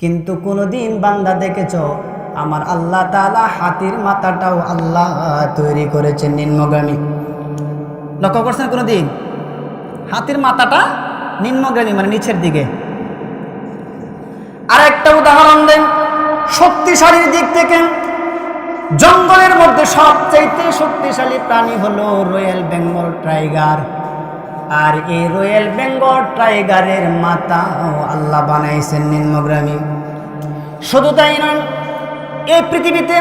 কিন্তু কোনোদিন বান্দা দেখেছ, আমার আল্লাহ তাআলা হাতির মাথাটাও আল্লাহ তৈরি করেছেন নিম্নগামী। লক্ষ্য করছেন কোনোদিন? হাতির মাথাটা নিম্নগামী মানে নিচের দিকে। আর একটা উদাহরণ দেন, শক্তিশালীর দিক থেকে। জঙ্গলের মধ্যে সবচাইতে শক্তিশালী প্রাণী হলো রয়্যাল বেঙ্গল টাইগার। আর এই রয়্যাল বেঙ্গল টাইগারের মাথাও আল্লাহ বানাইছেন নিম্নগ্রামী শুধু তাই নয়, এই পৃথিবীতে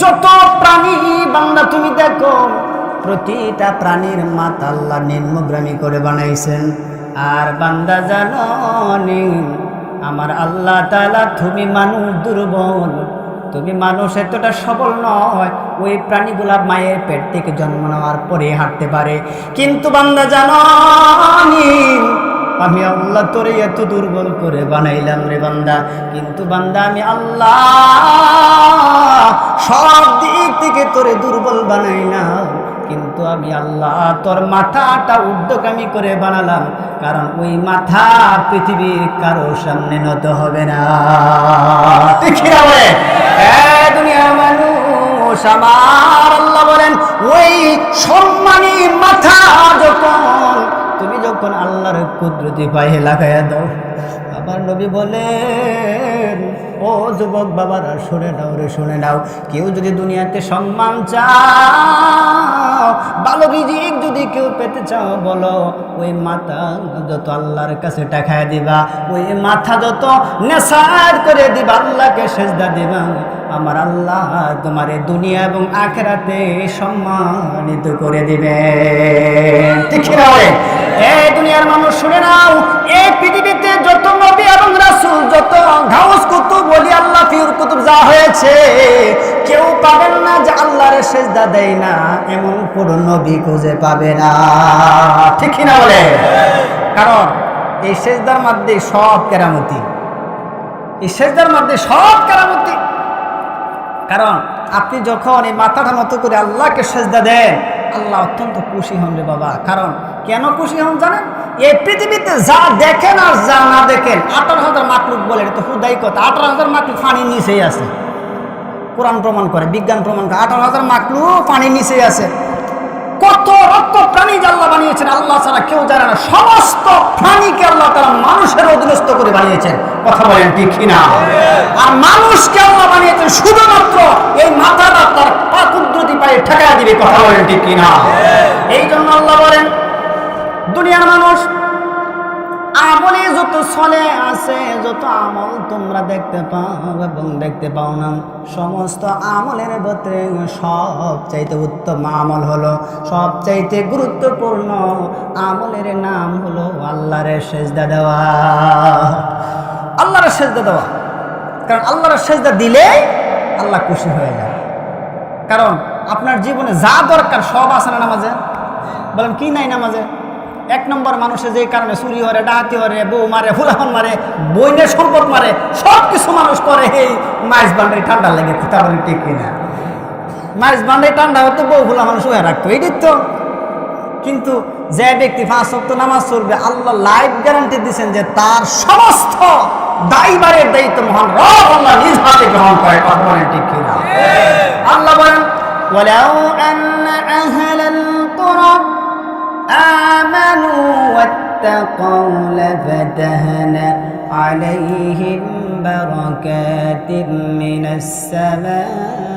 যত প্রাণী বান্দা তুমি দেখো, প্রতিটা প্রাণীর মাথা আল্লাহ নিম্নগ্রামী করে বানাইছেন। আর বান্দা জানো আমার আল্লাহ তাআলা তুমি মানুষ দুর্বল, তুমি মানুষ এতটা সবল নয় ওই প্রাণীগুলা মায়ের পেট থেকে জন্ম নেওয়ার পরে হাঁটতে পারে। কিন্তু বান্দা জানো আমি আল্লাহ তোরে এত দুর্বল করে বানাইলাম রে বান্দা। কিন্তু বান্দা, আমি আল্লাহ সব দিক থেকে তোরে দুর্বল বানাইলাম। কিন্তু আমি আল্লাহ তোর মাথাটা উদ্যোগামী করে বানালাম, কারণ ওই মাথা পৃথিবীর কারও সামনে নত হবে না বলে হ্যাঁ দুনিয়ার মানুষ আমার আল্লাহ বলেন, ওই সম্মানী মাথা যখন, তুমি যখন আল্লাহর কুদরতি পায়ে লাগাইয়া দাও, আবার নবী বলেন, ও যুবক বাবারা, শুনে নাও রে, শুনে নাও। কেউ যদি দুনিয়াতে সম্মান চাও, ভালো রিজিক যদি কেউ পেতে চাও, বলো, ওই মাথা যত আল্লাহর কাছে টাকায় দিবা, ওই মাথা যত নেশার করে দিবা, আল্লাহকে সেজদা দিবা। আমার আল্লাহ তোমার দুনিয়া এবং আখেরাতে সম্মানিত করে দিবে ঠিক? এই দুনিয়ার মানুষ, শুনে নাও এই পৃথিবীতে যত নবী এবং রাসূল, যত ঘাউস কুতুব বলি আল্লাহ ফিউর কুতুব যা হয়েছে, কেউ পাবেন না যে আল্লাহর সেজদা দেয় না, এমন কোন নবী খুঁজে পাবে না। ঠিক না বলে? কারণ এই সেজদার মধ্যে সব কেরামতি। এই সেজদার মধ্যে সব কেরামতি কারণ আপনি যখন এই মাথাটা মতো করে আল্লাহকে সেজদা দেন, আল্লাহ অত্যন্ত খুশি হন রে বাবা। কারণ কেন খুশি হন জানেন? এই পৃথিবীতে যা দেখেন আর যা না দেখেন, আঠারো হাজার মাকলুক বলে, এটা তো হুদাই কথা। আঠারো হাজার মাকলুক পানির নিচেই আছে। কোরআন প্রমাণ করে, বিজ্ঞান প্রমাণ করে, আঠারো হাজার মাকলুক পানির নিচেই আছে। কত রক্ত প্রাণী যে আল্লাহ বানিয়েছেন, আল্লাহ ছাড়া কেউ জানে না। সমস্ত প্রাণীকে আল্লাহ তারা মানুষের অধীনস্থ করে বানিয়েছেন। কথা বলেন ঠিক কিনা? আর মানুষকে আল্লাহ বানিয়েছেন শুধুমাত্র এই মাথাটা তার পা পায়ে ঠেকা দিবে। কথা বলেন ঠিক কিনা? এই জন্য আল্লাহ বলেন, দুনিয়ার মানুষ যত চলে আছে যত আমল তোমরা দেখতে পাও এবং দেখতে পাও না। সমস্ত আমলের ভেতরে সব চাইতে উত্তম আমল হলো সব চাইতে গুরুত্বপূর্ণ আমলের নাম হলো আল্লাহর সেজদা দেওয়া। আল্লাহর সেজদা দেওয়া। কারণ আল্লাহর সেজদা দিলে আল্লাহ খুশি হয়ে যায়। কারণ আপনার জীবনে যা দরকার সব আছে না নামাজে বলেন, কি নাই নামাজে এক নম্বর মানুষে যে কারণে চুরি হরে ডাহাতি হরে বউ মারে ফুলাহন মারে বইনের সম্পদ মারে সব কিছু মানুষ করে এই মাইস বান্ডারি ঠান্ডা লাগে কথা বলে ঠিক কিনা মাইস বান্ডারি ঠান্ডা হতো বউ ফুলা মানুষ হয়ে রাখতো এই তো কিন্তু যে ব্যক্তি পাঁচ সপ্ত নামাজ চলবে আল্লাহ লাইফ গ্যারান্টি দিচ্ছেন যে তার সমস্ত দায়ীবারের দায়িত্ব মহান রব আল্লাহ নিজ হাতে গ্রহণ করে কথা বলেন ঠিক কিনা আল্লাহ বলেন ولو أن أهل القرى آمنوا واتقوا لفتحنا عليهم بركات من السماء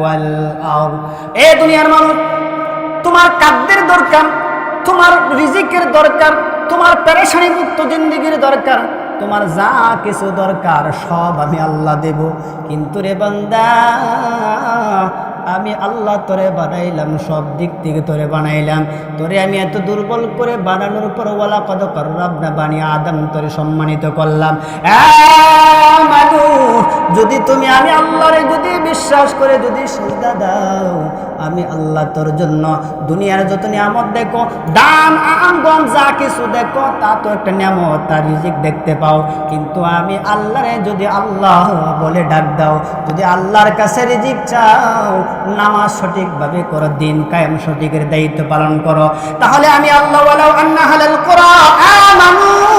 والأرض এ দুনিয়ার মানুষ তোমার কাদ্যের দরকার তোমার রিজিকের দরকার তোমার পেরেশানি মুক্ত জিন্দিগির দরকার তোমার যা কিছু দরকার সব আমি আল্লাহ দেব কিন্তু রে বান্দা আমি আল্লাহ তোরে বানাইলাম, সব দিক থেকে তোরে বানাইলাম। তোরে আমি এত দুর্বল করে বানানোর পর ওলা কত করলাম না বানিয়ে আদম তোরে সম্মানিত করলাম। যদি তুমি আমি আল্লাহরে যদি বিশ্বাস করে যদি সেজদা দাও, আমি আল্লাহ তোর জন্য দুনিয়ার যত নিয়ামত দেখো, দান আম যা কিছু দেখো, তা তো একটা নিয়ামত, তার রিজিক দেখতে পাও। কিন্তু আমি আল্লাহরে যদি আল্লাহ বলে ডাক দাও, যদি আল্লাহর কাছে রিজিক চাও, নামাজ সঠিকভাবে করো, দিন কায়েম সঠিকের দায়িত্ব পালন করো, তাহলে আমি আল্লাহ আন্না হালাল কুরা আমানু।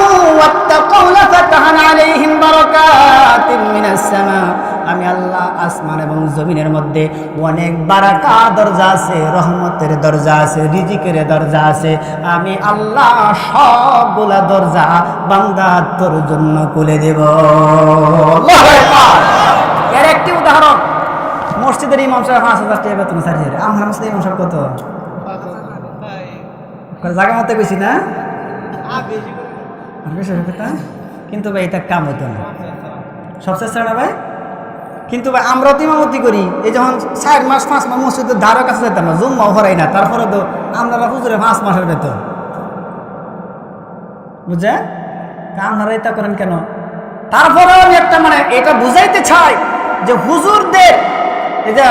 আমি আল্লাহ আসমান এবং জমিনের মধ্যে অনেক বারাকা দরজা আছে রহমতের দরজা আছে রিজিকের দরজা আছে। আমি আল্লাহ সবগুলা দরজা বান্দা তোর জন্য খুলে দেব। এর একটি উদাহরণ মসজিদের ইমাম সাহেব পাঁচ হাজার টাকা বেতন সারিয়ে আমার মসজিদের ইমাম সাহেব কত? জায়গা মতো বেশি না? কিন্তু ভাই, এটা কাম হতো না। সবচেয়ে ছাড়া ভাই? কিন্তু ভাই, আমরা তো ইমামতি করি। এই যখন চার মাস, পাঁচ মাস মসজিদের ধারো কাছে যেতাম না জুম্মাও হরাই না। তারপরে তো আমরা হুজুরে পাঁচ মাসের বেতন। বুঝে আপনারা এটা করেন কেন? তারপরে আমি একটা মানে এটা বুঝাইতে চাই যে হুজুরদের, এই যে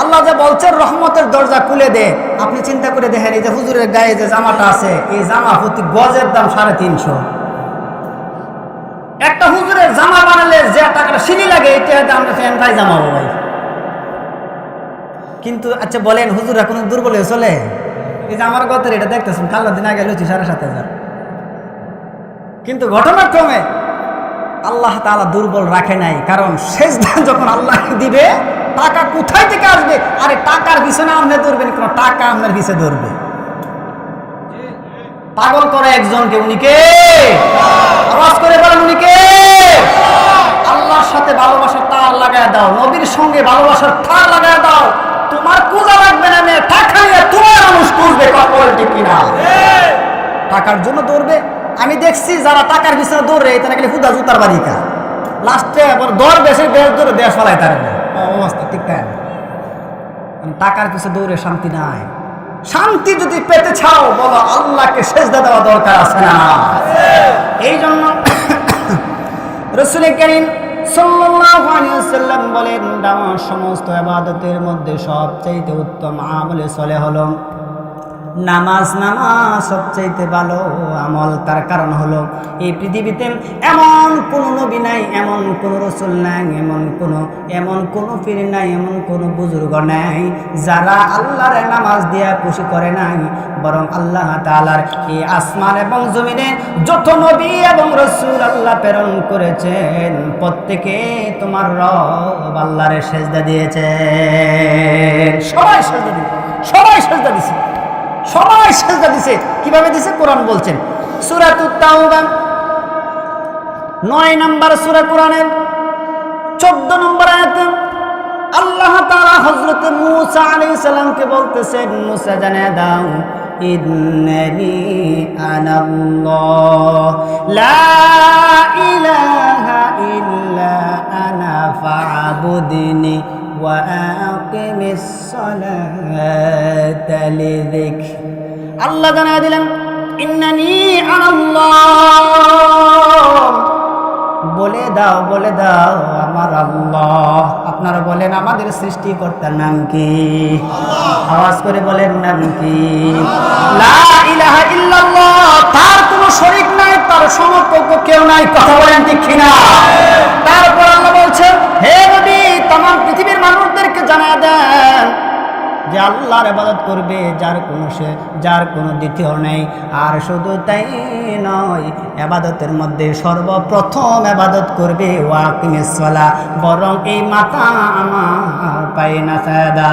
আল্লাহ যে বলছেন রহমতের দরজা খুলে দে। আপনি চিন্তা করে দেখেন, এই যে হুজুরের গায়ে যে জামাটা আছে, এই জামা প্রতি গজের দাম সাড়ে তিনশো। একটা হুজুরের জামা বানালে যে টাকাটা সিঁড়ি লাগে, এটা দাম ফ্যানটাই জামা ভাই কিন্তু আচ্ছা বলেন হুজুরা কোনো দুর্বল হয়ে চলে? এই যে আমার গতের এটা দেখতেছেন কাল্লা দিন আগে লুচি সাড়ে সাত হাজার। কিন্তু ঘটনাক্রমে আল্লাহ তাআলা দুর্বল রাখে নাই, কারণ শেষ যখন আল্লাহ দিবে, টাকা কোথায় থেকে আসবে? আরে টাকার পিছনে আপনি ধরবেন, কোনো টাকা আপনার পিছে ধরবে। পাগল করে একজনকে, উনি কে? আওয়াজ করে বলেন, উনি কে? আল্লাহর সাথে ভালোবাসার তার লাগায় দাও, নবীর সঙ্গে ভালোবাসার তার লাগায় দাও। তোমার পূজা লাগবে না মেয়ে তোমার মানুষ খুঁজবে কিনা? টাকার জন্য দৌড়বে। আমি দেখছি যারা টাকার পিছনে দৌড়ে তারা গেলে হুদা জুতার বাড়িকা লাস্টে আবার দর বেশের বেশ ধরে দেশ ফলায় তার অবস্থা ঠিক তাই মানে টাকার পিছনে দৌড়ে শান্তি নাই। শান্তি যদি পেতে চাও, বলো আল্লাহকে সেজদা দেওয়া দরকার আছে না? এই জন্য রসুল করিম ওয়াসাল্লাম বলেন সমস্ত আবাদতের মধ্যে সবচাইতে উত্তম আমলে চলে হলো নামাজ নামাজ সবচাইতে ভালো আমল, তার কারণ হলো এই পৃথিবীতে এমন কোনো নবী নাই, এমন কোনো রসুল নাই, এমন কোনো এমন কোনো পীর নাই, এমন কোনো বুজুর্গ নাই, যারা আল্লাহর নামাজ দিয়া খুশি করে নাই, বরং আল্লাহ তাআলার এই আসমান এবং জমিনে যত নবী এবং রসুল আল্লাহ প্রেরণ করেছেন, প্রত্যেকে তোমার রব আল্লাহরে সেজদা দিয়েছে সবাই সেজদা দিয়েছে, সবাই সেজদা দিয়েছে। সবাই সেজদা দিছে। কীভাবে দিছে? কোরআন বলছেন। সুরাতুত্তাউবা নয় নম্বর সুরা কোরআনের। চোদ্দ নম্বর আয়াতে আল্লাহ তাআলা হযরত মূসা আলাইহিস সালামকে বলতেছেন, মূসা জানিয়ে দাও, ইন্নানি আনাল্লাহ লা ইলাহা ইল্লা আনা ফা'বুদনি। আল্লাহ জানা দিলেন ইন্নানি বলে দাও বলে দাও আমার আল্লাহ। আপনারা বলেন আমাদের সৃষ্টিকর্তার নাম কি? আওয়াজ করে বলেন নাম কি? তার কোনো শরীক নাই তার সমকক্ষ কেউ নাই। কথা বলেন ঠিক কিনা? তারপর আল্লাহ বলছেন হে নবী তাম পৃথিবীর মানুষদেরকে জানা দেন যে আল্লাহর আবাদত করবে, যার কোনো সে যার কোনো দ্বিতীয় নেই। আর শুধু তাই নয় আবাদতের মধ্যে সর্বপ্রথম আবাদত করবে ওয়াকিমেশলা বরং এই মাথা আমার পায় না সাদা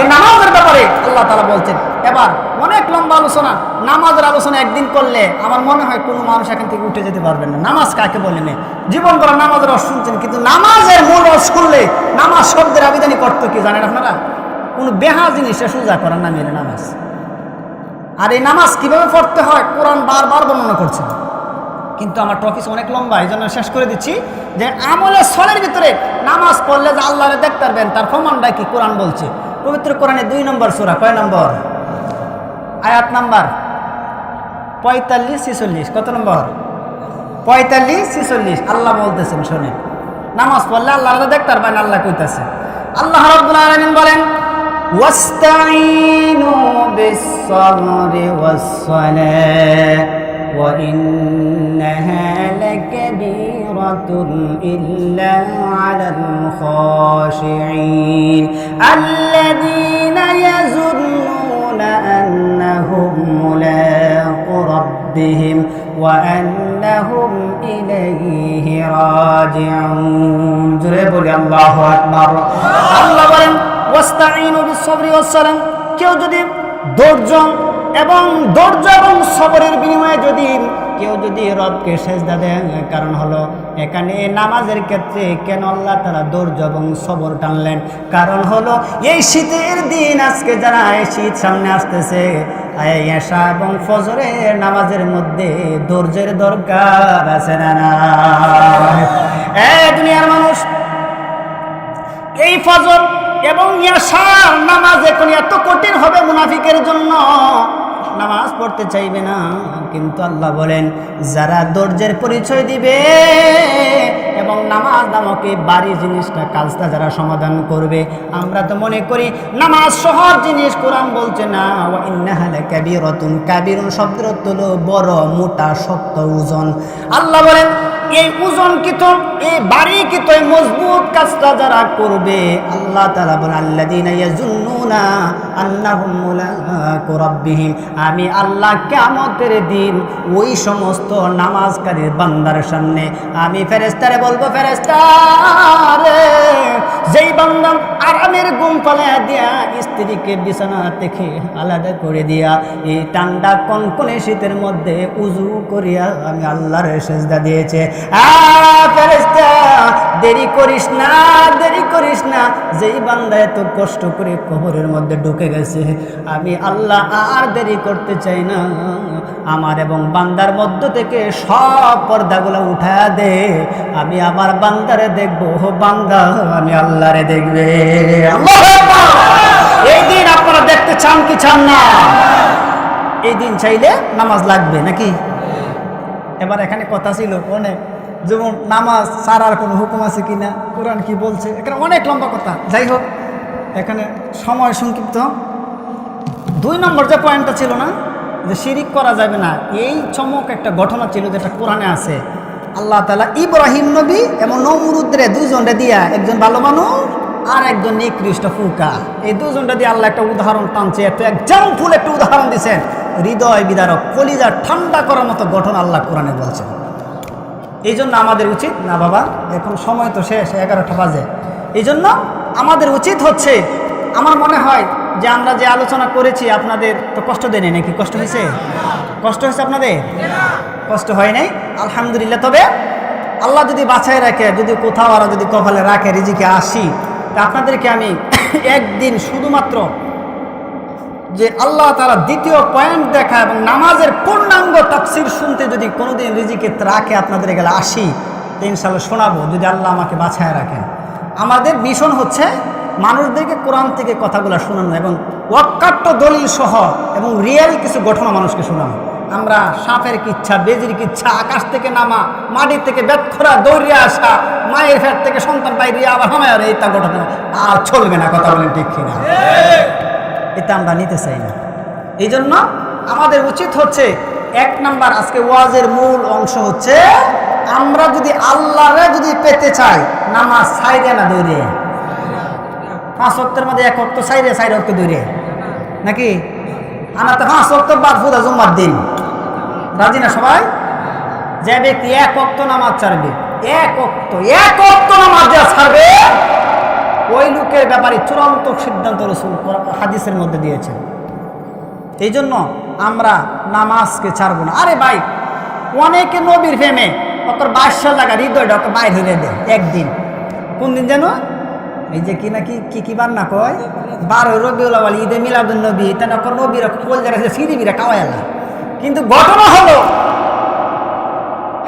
এই নামাজের ব্যাপারে আল্লাহ তালা বলছেন। এবার অনেক লম্বা আলোচনা, নামাজের আলোচনা একদিন করলে আমার মনে হয় কোনো মানুষ এখান থেকে উঠে যেতে পারবেন না। নামাজ কাকে বলে নে? জীবন করা নামাজের রস শুনছেন, কিন্তু নামাজের মূল রস শুনলে নামাজ শব্দের আবেদনই করতো কি জানেন আপনারা? কোনো বেহা জিনিসে সোজা করার নামে এলে নামাজ। আর এই নামাজ কীভাবে পড়তে হয়? কোরআন বারবার বর্ণনা করছেন কিন্তু আমার টপিস অনেক লম্বা, এই জন্য শেষ করে দিচ্ছি যে আমলের সলের ভিতরে নামাজ পড়লে যে আল্লাহরে দেখতে পারবেন, তার প্রমাণটা কি? কোরআন বলছে পবিত্র কোরআনে দুই নম্বর সুরা, কয় নম্বর? আয়াত নাম্বার পঁয়তাল্লিশ ছিচল্লিশ, কত নম্বর? পঁয়তাল্লিশ ছিচল্লিশ, আল্লাহ বলতেছেন, শোনেন। নামাজ পড়লে আল্লাহ আল্লাহ দেখ তার বাইন আল্লাহ কইতাছে। আল্লাহ রাব্বুল বলেন ওয়াস্তাইনু বিস-সাবরি ওয়াস-সালাহ, ওয়া ইন্নাহা লাকাবীর لكبيرة إلا على الخاشعين الذين يظنون أنهم ملاق ربهم وأنهم إليه راجعون জোরে বলি আল্লাহু আকবার আল্লাহ বলেন ওয়াস্তাঈনু বিস-সাবরি ওয়াস-সালাম কেউ যদি ধৈর্য এবং ধৈর্য এবং সবরের বিনিময়ে যদি কেউ যদি রবকে সেজদা দেয় কারণ হলো এখানে নামাজের ক্ষেত্রে কেন আল্লাহ তারা ধৈর্য এবং সবর টানলেন? কারণ হলো এই শীতের দিন আজকে যারা শীত সামনে আসতেছে এশা এবং ফজরের নামাজের মধ্যে ধৈর্যের দরকার আছে না দুনিয়ার মানুষ, এই ফজর এবং ইয়াশার নামাজ এখন এত কঠিন হবে মুনাফিকের জন্য। নামাজ পড়তে চাইবে না। কিন্তু আল্লাহ বলেন, যারা ধৈর্যের পরিচয় দিবে এবং নামাজ নামকে বাড়ি জিনিসটা কাজটা যারা সমাধান করবে, আমরা তো মনে করি নামাজ সহজ জিনিস, কোরআন বলছে না ও কাবিরতুন কাবীরুন অর্থ হলো বড়, মোটা, শক্ত ওজন। আল্লাহ বলেন এই ওজনকৃত এই বাড়িকৃত এই মজবুত কাজটা যারা করবে, আল্লাহ বলেন আল্লাযীনা ইয়াজুন্নুনা আন্নাহুম আমি আল্লাহ কিয়ামতের দিন ওই সমস্ত নামাজকারীর বান্দার সামনে আমি ফেরেস্তারে বলব, ফেরেশতা রে, যেই বান্দা আরামের গুম পালায়া দিয়া স্ত্রীকে বিছানা থেকে আলাদা করে দিয়া এই ঠান্ডা কনকনে শীতের মধ্যে উজু করিয়া আমি আল্লাহর সেজদা দিয়েছে। আ ফেরেশতা! দেরি করিস না, দেরি করিস না। যেই বান্দা এত কষ্ট করে কবরের মধ্যে ঢুকে গেছে, আমি আল্লাহ আর দেরি করতে চাই না। আমার এবং বান্দার মধ্য থেকে সব পর্দাগুলো উঠা দে। আমি আমার বান্দারে দেখব। বান্দা, আমি আল্লাহরে দেখবে। এই দিন আপনারা দেখতে চান কি চান না? এই দিন চাইলে নামাজ লাগবে নাকি? এবার এখানে কথা ছিল, অনেক। যেমন নামাজ সারার কোনো হুকুম আছে কি না কোরআন কি বলছে? এখানে অনেক লম্বা কথা। যাই হোক, এখানে সময় সংক্ষিপ্ত। দুই নম্বর যে পয়েন্টটা ছিল না, যে শিরিক করা যাবে না, এই চমক একটা ঘটনা ছিল যেটা কোরআনে আছে। আল্লাহ তালা ইব্রাহিম নবী এবং নমরুদ্রে দুজনরে দিয়া একজন ভালো মানুষ আর একজন নিকৃষ্ট ফুকা। এই দুজনটা দিয়ে আল্লাহ একটা উদাহরণ টানছে। একটা এক্সাম্পল একটা উদাহরণ দিচ্ছেন হৃদয় বিদারক, কলিজা ঠান্ডা করার মতো ঘটনা আল্লাহ কোরআনে বলছেন। এই জন্য আমাদের উচিত, না বাবা, এখন সময় তো শেষ, এগারোটা বাজে। এই জন্য আমাদের উচিত হচ্ছে, আমার মনে হয় যে আমরা যে আলোচনা করেছি, আপনাদের তো কষ্ট দেয়নি নাকি? কষ্ট হয়েছে? কষ্ট হয়েছে আপনাদের? কষ্ট হয় নাই? আলহামদুলিল্লাহ, তবে আল্লাহ যদি বাছাই রাখে, যদি কোথাও আরও যদি কপালে রাখে, রিজিকে আসি, তা আপনাদেরকে আমি একদিন শুধুমাত্র যে আল্লাহ তারা দ্বিতীয় পয়েন্ট দেখা এবং নামাজের পূর্ণাঙ্গ তাফসির শুনতে যদি কোনোদিন রিজিকে রাখে আপনাদের গেলে আসি, তো ইনশাল্লাহ শোনাবো যদি আল্লাহ আমাকে বাছায় রাখেন। আমাদের মিশন হচ্ছে মানুষদেরকে কোরআন থেকে কথাগুলো শোনানো এবং ওয়াক্কাট্ট দলিল সহ এবং রিয়েল কিছু ঘটনা মানুষকে শোনানো। আমরা সাপের কিচ্ছা, বেজির কিচ্ছা, আকাশ থেকে নামা, মাটি থেকে বেতখরা দৌড়িয়ে আসা, মায়ের ফের থেকে সন্তান বাইরে আবার হামায় এই তা ঘটনা আর চলবে না, কথা বলেন ঠিক কিনা? এটা আমরা নিতে চাই না। এই জন্য আমাদের উচিত হচ্ছে এক নাম্বার আজকে ওয়াজের মূল অংশ হচ্ছে, আমরা যদি আল্লাহরে যদি পেতে চাই, নামাজ সাইরে না দৌড়ে পাঁচ অক্টের মধ্যে এক অক্ট সাইরে সাইড অক্ট দৌড়ে নাকি? আমরা তো পাঁচ অক্ট বাদ ফুদা জুম্মার দিন। রাজি না সবাই? যে ব্যক্তি এক অক্ট নামাজ ছাড়বে, এক অক্ট এক অক্ট নামাজ দেওয়া ছাড়বে ওই লোকের ব্যাপারে চূড়ান্ত সিদ্ধান্ত রসুল হাদিসের মধ্যে দিয়েছেন। এই জন্য আমরা নামাজকে ছাড়বো না। আরে ভাই, অনেকে নবীর ফেমে ওকর বাদশাহ লাগা হৃদয়টা ওকে বাইর হয়ে দেয় একদিন। কোন দিন যেন? এই যে কি নাকি, কি কি বার না কয়? বারো রবিউল ঈদে মিলাদুল নবী তা না নবীরা কোল জায়গায় ফিরিবিরা কাওয়াইলা কিন্তু ঘটনা হলো,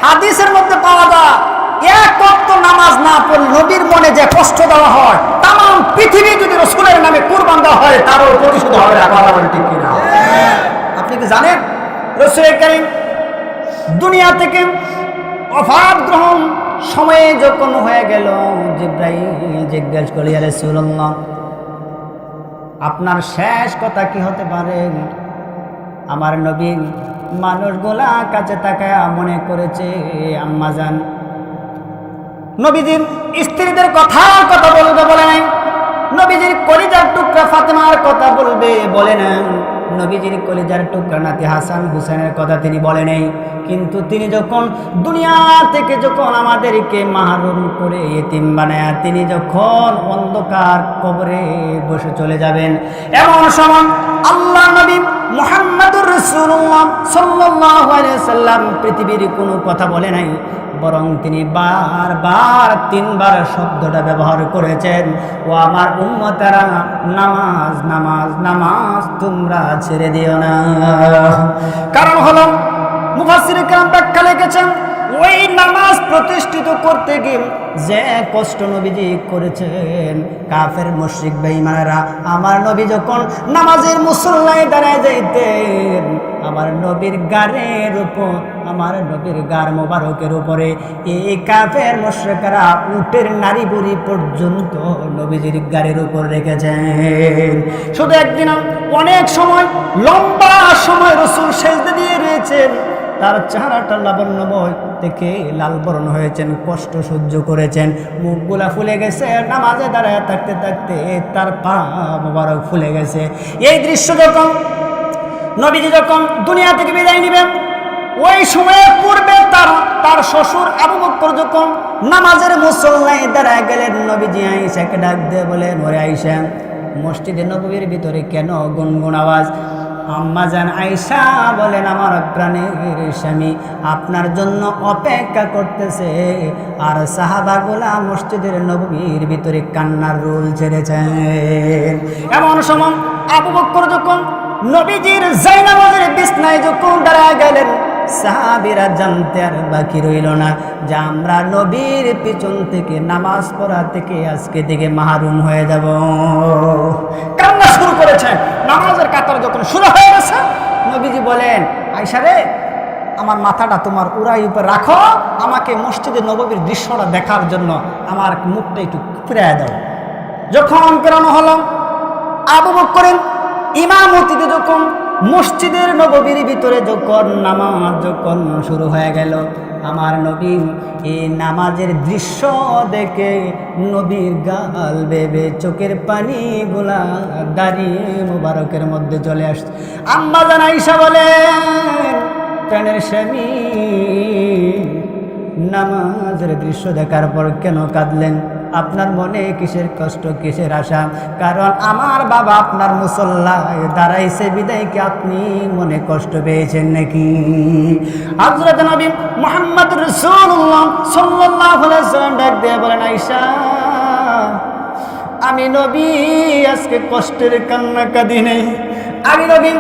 হাদিসের মধ্যে পাওয়া যায় এক অক্ত নামাজ না পড়লে নবীর মনে যে কষ্ট দেওয়া হয় তাম পৃথিবী যদি রসুলের নামে কুরবান দেওয়া হয়, তারও প্রতিশোধ হবে না আপনি কি জানেন? রসুল দুনিয়া থেকে অফাত গ্রহণ সময়ে যখন হয়ে গেল, জিব্রাইল জিজ্ঞেস করি আরে আপনার শেষ কথা কি হতে পারে? আমার নবীন মানুষগুলা কাছে তাকায় মনে করেছে আম্মাজান নবীজির স্ত্রীদের কথার কথা বলবে বলে নাই। নবীজির কলিজার টুকরা ফাতেমার কথা বলবে বলে না নবীজির কলিজার টুকরা নাতি হাসান হুসেনের কথা তিনি বলে নেই। কিন্তু তিনি যখন দুনিয়া থেকে যখন আমাদেরকে মাহরুম করে এতিম বানায় তিনি যখন অন্ধকার কবরে বসে চলে যাবেন, এমন সময় আল্লাহ নবী মোহাম্মদুর সাল্লাল্লাহু আলাইহি সাল্লাম পৃথিবীর কোনো কথা বলে নাই। বরং তিনি বারবার তিনবার শব্দটা ব্যবহার করেছেন। ও আমার উম্মতারা, নামাজ নামাজ নামাজ তোমরা ছেড়ে দিও না। কারণ হলো মুফাসির কাম ব্যাখ্যা লিখেছেন, ওই নামাজ প্রতিষ্ঠিত করতে গিয়ে যে কষ্ট নবীজি করেছেন, কাফের, মুশরিক, বেঈমানেরা, আমার নবী যখন নামাজের মুসল্লায় দাঁড়ায় যাইতেন আমার নবীর গাড়ের উপর, আমার নবীর গার মোবারকের উপরে। এই কাফের মুশরিকরা উটের নারী বুড়ি পর্যন্ত নবীজির গাড়ির উপর রেখেছেন। শুধু একদিন অনেক সময়, লম্বা সময় রসুল সেজদে দিয়ে রয়েছেন। তার চেহারাটা লাবণ্যময় থেকে লাল বরণ হয়েছেন, কষ্ট সহ্য করেছেন। মুখগুলা ফুলে গেছে, নামাজে দাঁড়ায় থাকতে থাকতে তার পা মোবারক ফুলে গেছে। এই দৃশ্য যখন নবীজি যখন দুনিয়া থেকে বিদায় নেবেন ওই সময়ের পূর্বে তার তার শ্বশুর আবু বক্কর যখন নামাজের মুসল্লায় দাঁড়ায় গেলেন, নবীজি আইসাকে ডাক দিয়ে বলেন, ওরে আইসা মসজিদে নবীর ভিতরে কেন গুনগুন আওয়াজ? আম্মা জান আয়সা বলেন, আমার প্রাণের স্বামী আপনার জন্য অপেক্ষা করতেছে। আর সাহাবাগুলা মসজিদের নবীর ভিতরে কান্নার রোল ছেড়েছেন। এমন সময় আবু বক্কর যখন নবীজির জাইনামাজের বিছনায় যখন দাঁড়ায় গেলেন, সাহাবিরা জানতে আর বাকি রইল না যে আমরা নবীর পিছন থেকে নামাজ পড়া থেকে আজকে থেকে মাহরুম হয়ে যাব। কান্না শুরু করেছেন নামাজের কাতার যখন শুরু হয়ে গেছে, নবীজি বলেন আয়সা রে, আমার মাথাটা তোমার উড়াই উপর রাখো, আমাকে মসজিদে নববীর দৃশ্যটা দেখার জন্য আমার মুখটা একটু ফিরে দাও। যখন প্রেরণ হলো, আবু বকরেন ইমামতিতে যখন মসজিদের নববীর ভিতরে যখন নামাজ যখন শুরু হয়ে গেল, আমার নবী এই নামাজের দৃশ্য দেখে নবীর গাল বেবে চোখের পানি পানিগুলা দাঁড়িয়ে মুবারকের মধ্যে চলে আসছে। আম্মা জানাইসা বলেন প্রাণের স্বামী, নামাজের দৃশ্য দেখার পর কেন কাঁদলেন? আপনার মনে কিসের কষ্ট, কিসের আশা? কারণ আমার বাবা আপনার মুসল্লায় দাঁড়াইছে বিদায় কি আপনি মনে কষ্ট পেয়েছেন নাকি? হযরত নবী মুহাম্মদ আলাইহি সাল্লাম ডাক দিয়ে বলেন, আয়েশা, আমি নবী, আজকে কষ্টের কান্না কাঁদি নেই। আমি নবী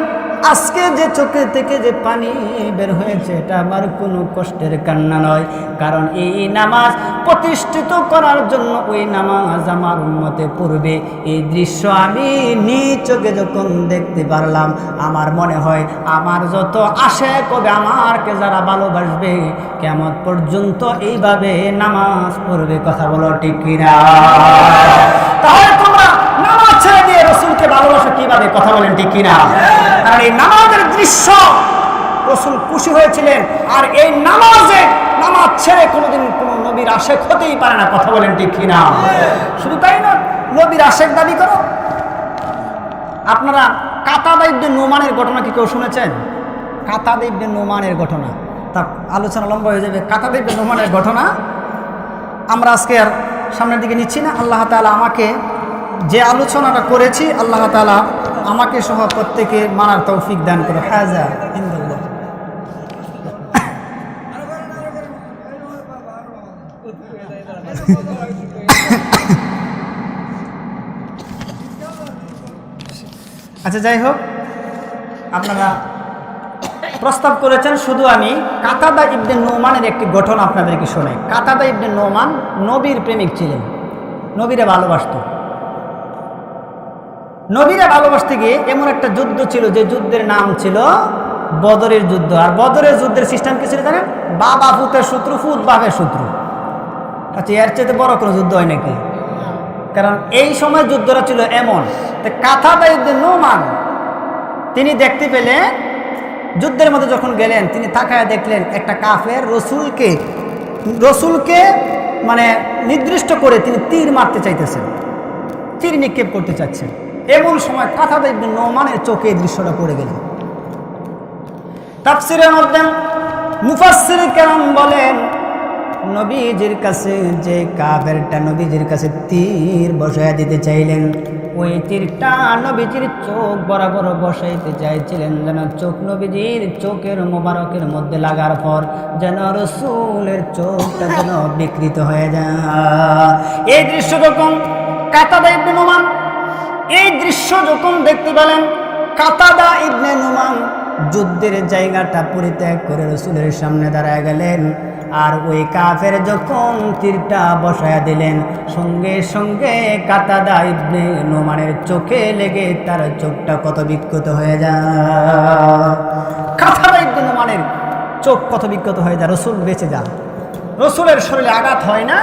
আজকে যে চোখে থেকে যে পানি বের হয়েছে, এটা আমার কোনো কষ্টের কান্না নয়। কারণ এই নামাজ প্রতিষ্ঠিত করার জন্য ওই নামাজ আমার উন্মতে পূর্বে এই দৃশ্য আমি নিজ চোখে যখন দেখতে পারলাম, আমার মনে হয় আমার যত আশে কবে আমারকে যারা ভালোবাসবে, কেমন পর্যন্ত এইভাবে নামাজ পড়বে, কথা বলো ঠিক কিনা? তাহলে তোমরা রসুলকে ভালোবাসো কীভাবে? কথা বলেন ঠিক কিনা? কারণ এই নামাজের দৃশ্য রসুল খুশি হয়েছিলেন, আর এই নামাজে নামাজ ছেড়ে কোনোদিন কোনো নবীর আশেক হতেই পারে না। কথা বলেন ঠিক কিনা? শুধু তাই না, নবীর আশেক দাবি করো। আপনারা কাতাদাইব্যে নোমানের ঘটনা কি কেউ শুনেছেন? কাতাদাইব্যে নোমানের ঘটনা। তা আলোচনা লম্বা হয়ে যাবে। কাতাদাইব্যে নোমানের ঘটনা আমরা আজকে আর সামনের দিকে নিচ্ছি না। আল্লাহ তালা আমাকে যে আলোচনাটা করেছি, আল্লাহ তালা আমাকে সহ প্রত্যেকে মানার তৌফিক দান করে হাজা আচ্ছা যাই হোক, আপনারা প্রস্তাব করেছেন, শুধু আমি। কাতাদা ইবনে নোমানের একটি গঠন আপনাদেরকে শোনাই। কাতাদা ইবনে নোমান নবীর প্রেমিক ছিলেন। নবীরে ভালোবাসত। নবীরে ভালোবাসতে গিয়ে এমন একটা যুদ্ধ ছিল, যে যুদ্ধের নাম ছিল বদরের যুদ্ধ। আর বদরের যুদ্ধের সিস্টেম কি ছিল জানেন? বাবা ফুতের শত্রু ফুত বাপের শত্রু। আচ্ছা এর চেয়ে বড় কোনো যুদ্ধ হয় নাকি? কারণ এই সময় যুদ্ধটা ছিল এমন। কাথাদা ইবনে নোমান, তিনি দেখতে পেলেন, যুদ্ধের মধ্যে যখন গেলেন, তিনি তাকায় দেখলেন একটা কাফের রসুলকে রসুলকে মানে নির্দিষ্ট করে তিনি তীর মারতে চাইতেছেন। তীর নিক্ষেপ করতে চাচ্ছেন। এমন সময় কথা দেখবেন নোমানের চোখে এই দৃশ্যটা পড়ে গেল। তাফসিরের মধ্যে মুফাসসির কেরাম বলেন, নবীজির কাছে যে কাফেরটা নবীজির কাছে তীর বসাইয়া দিতে চাইলেন, ওই তীরটা নবীজির চোখ বরাবর বসাইতে চাইছিলেন যেন চোখ নবীজির চোখের মোবারকের মধ্যে লাগার পর যেন রসুলের চোখটা যেন বিকৃত হয়ে যায়। এই দৃশ্য যখন কাতাদা ইবনে নোমান এই দৃশ্য যখন দেখতে পেলেন, কাতাদা ইবনে নোমান যুদ্ধের জায়গাটা পরিত্যাগ করে রসুলের সামনে দাঁড়ায় গেলেন। আর ওই কাফের যখন তীরটা বসায়া দিলেন, সঙ্গে সঙ্গে কাতাদা ইবনে নোমানের চোখে লেগে তার চোখটা কত বিক্ষত হয়ে যায়। কাতাদা ইবনে নোমানের চোখ কত বিক্ষত হয়ে যায়, রসুল বেঁচে যান। রসুলের শরীরে আঘাত হয় না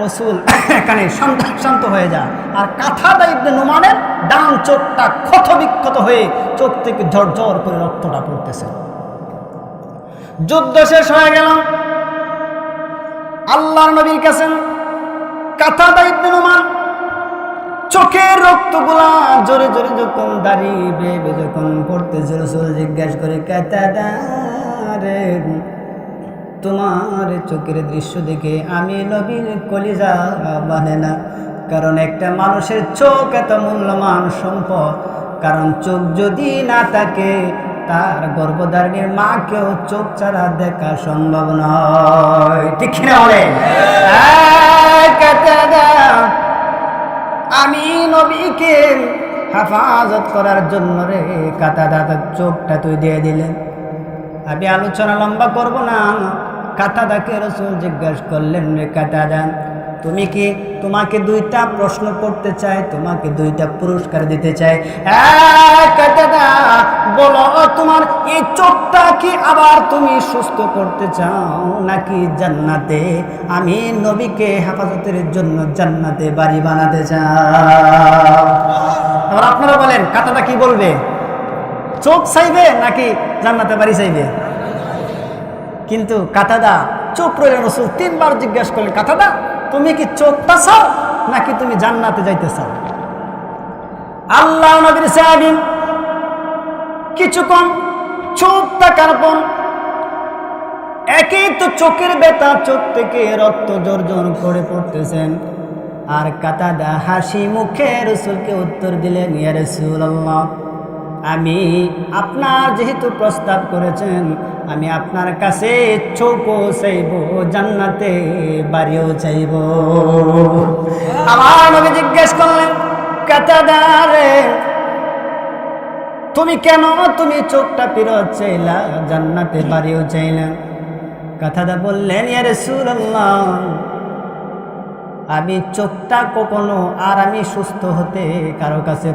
রসুল এখানে শান্ত শান্ত হয়ে যায় আর কাঁথা দায়িত্বে নোমানের ডান চোখটা ক্ষত বিক্ষত হয়ে চোখ থেকে ঝরঝর করে রক্তটা পড়তেছে। যুদ্ধ শেষ হয়ে গেল। আল্লাহর নবীর কাছে কাঁথা দায়িত্ব নোমান চোখের রক্তগুলা জোরে জোরে যখন দাঁড়িয়ে বেবে যখন পড়তেছে, রসুল জিজ্ঞাসা করে কাঁথা রে তোমার চোখের দৃশ্য দেখে আমি নবীর কলিজা মানে না। কারণ একটা মানুষের চোখ এত মূল্যমান সম্পদ। কারণ চোখ যদি না থাকে, তার গর্ভধারণীর মাকেও চোখ ছাড়া দেখা সম্ভব নয়। ঠিক কিনা বলে আমি নবীকে হেফাজত করার জন্য রে কাতা দাদার চোখটা তুই দিয়ে দিলেন। আমি আলোচনা লম্বা করব না। কাতাদাকে রসুল জিজ্ঞাসা করলেন রে কাতাদা, তুমি কি তোমাকে দুইটা প্রশ্ন করতে চাই তোমাকে দুইটা পুরস্কার দিতে চাই কাতাদা, বলো, তোমার এই চোখটা কি আবার তুমি সুস্থ করতে চাও নাকি জান্নাতে? আমি নবীকে হেফাজতের জন্য জান্নাতে বাড়ি বানাতে চাও আবার আপনারা বলেন, কাতাদা কি বলবে? চোখ চাইবে নাকি জান্নাতে বাড়ি চাইবে? কিন্তু কাতাদা, চোখ রইলেন রসুল, তিনবার জিজ্ঞাসা করলেন, কাতাদা, তুমি কি চোখটা চাও নাকি তুমি জান্নাতে যাইতে চাও? আল্লাহ নবীর সাহাবিন কিছুক্ষণ চোখ তাকার পর একই তো চোখের বেতা চোখ থেকে রক্ত জর্জন করে পড়তেছেন। আর কাতাদা হাসি মুখে রসুলকে উত্তর দিলেন, ইয়া রসুল্লাহ আমি আপনার যেহেতু প্রস্তাব করেছেন, আমি আপনার কাছে চোখও চাইব, জান্নাতে বাড়িও চাইব। আমার নবী জিজ্ঞেস করলেন কাতাদারে তুমি কেন তুমি চোখটা ফিরত চাইলা, জান্নাতে বাড়িও চাইলা? কথাটা বললেন ইয়ারে সুরাল্লাহ আমি চোখটা কখনো আর আমি সুস্থ হতে কারও কাছে